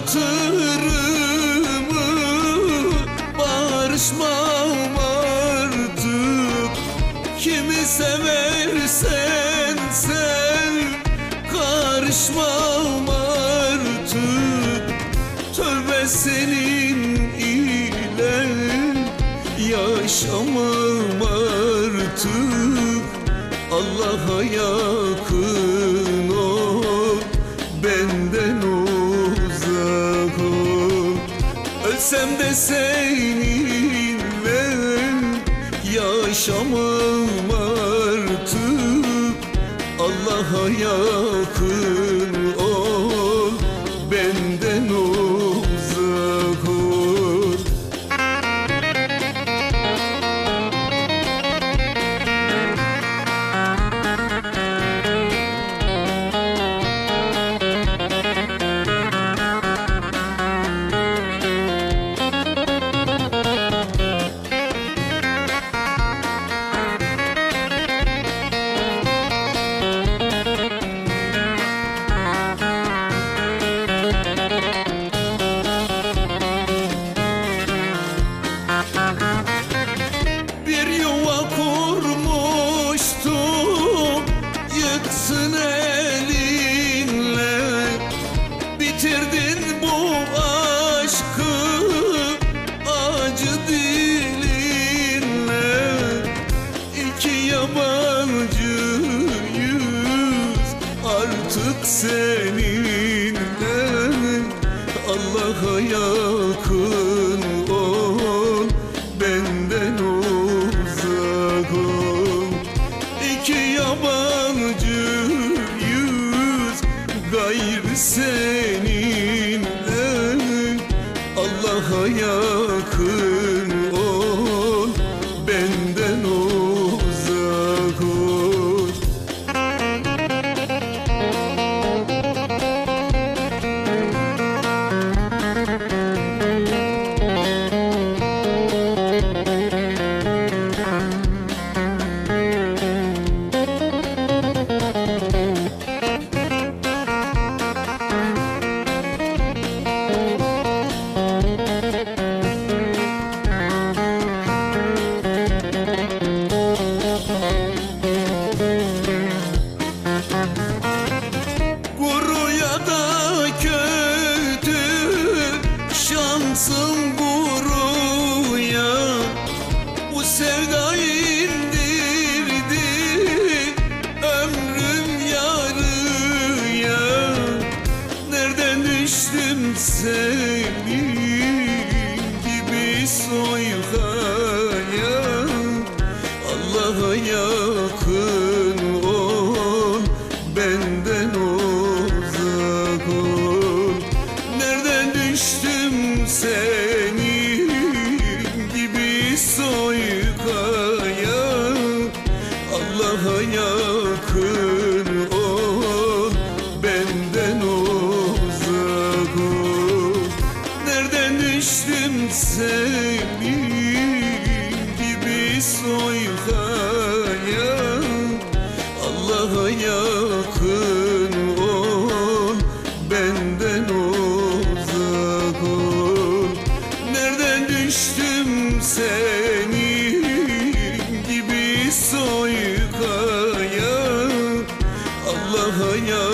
hatırımı Barışmam artık. Kimi seversen sev Karışmam artık. Tövbe senin ile Yaşamam artık. Allah'a yakın Ölsem de seninle yaşamam artık. Allah hayat Bitirdin bu aşkı acı dilinle. İki yabancıyız artık seninle. Allah'a yakın düştüm sen. soyuk ayağı Allah'a yar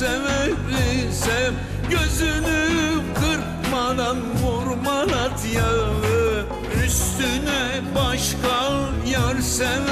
seversem Gözünü kırpmadan vurman at yağı Üstüne başka yar sever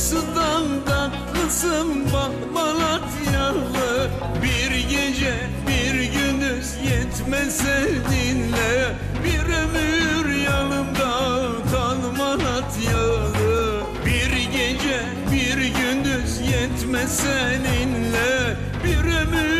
sudan tatlısın bak Malatyalı. Bir gece bir gündüz yetmez seninle. Bir ömür yanımda kal Malatyalı. Bir gece bir gündüz yetmez seninle. Bir ömür